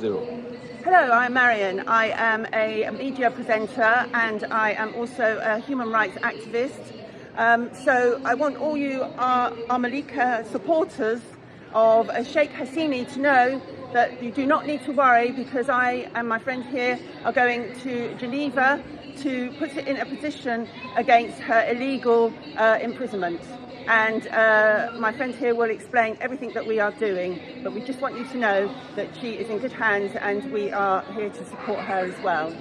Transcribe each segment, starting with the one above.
Hello, I'm Marion. I am a media presenter and I am also a human rights activist. Um, so I want all you uh, Amalika supporters of Sheikh Hasini to know that you do not need to worry because I and my friend here are going to Geneva to put it in a position against her illegal uh, imprisonment. And uh, my friend here will explain everything that we are doing, but we just want you to know that she is in good hands and we are here to support her as well.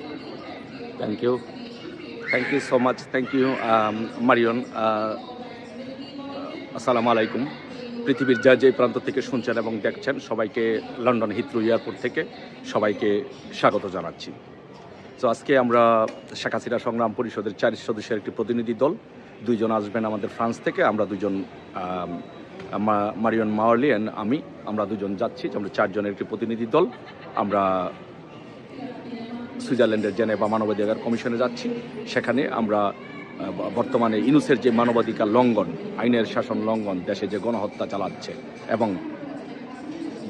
Thank you. Thank you so much. Thank you, um, Marion. Uh, uh Assalamu alaikum. পৃথিবীর যা যে প্রান্ত থেকে শুনছেন এবং দেখছেন, সবাইকে London Heathrow airport থেকে সবাইকে স্বাগত জানাচ্ছি। তো আজকে আমরা শেখ হাসিনা সংগ্রাম পরিষদের চার সদস্যের একটি প্রতিনিধি দল, দুইজন আসবেন আমাদের ফ্রান্স থেকে, আমরা দুজন মারিয়ন মাওয়ারলি অ্যান্ড আমি, আমরা দুজন যাচ্ছি, আমরা চারজনের একটি প্রতিনিধি দল, আমরা সুইজারল্যান্ডের জেনেভা মানবাধিকার কমিশনে যাচ্ছি, সেখানে আমরা বর্তমানে ইনুসের যে মানবাধিকার লঙ্ঘন, আইনের শাসন লঙ্ঘন, দেশে যে গণহত্যা চালাচ্ছে এবং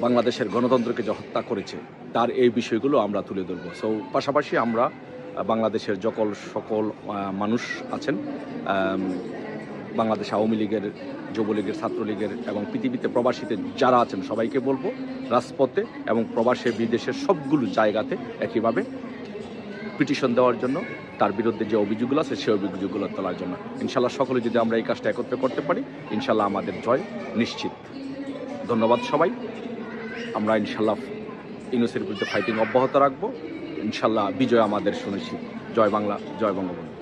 বাংলাদেশের গণতন্ত্রকে যে হত্যা করেছে, তার এই বিষয়গুলো আমরা তুলে ধরব। সো পাশাপাশি আমরা বাংলাদেশের যকল সকল মানুষ আছেন বাংলাদেশ আওয়ামী লীগের, যুবলীগের, ছাত্রলীগের এবং পৃথিবীতে প্রবাসীতে যারা আছেন, সবাইকে বলব, রাজপথে এবং প্রবাসে বিদেশের সবগুলো জায়গাতে একইভাবে পিটিশন দেওয়ার জন্য তার বিরুদ্ধে যে অভিযোগগুলো আছে, সেই অভিযোগগুলো তোলার জন্য। ইনশাল্লাহ সকলে যদি আমরা এই কাজটা একত্রে করতে পারি, ইনশাল্লাহ আমাদের জয় নিশ্চিত। ধন্যবাদ সবাই। আমরা ইনশাল্লাহ ইউনুসের বিরুদ্ধে ফাইটিং অব্যাহত রাখব। ইনশাল্লাহ বিজয় আমাদের সুনিশ্চিত। জয় বাংলা, জয় বঙ্গবন্ধু।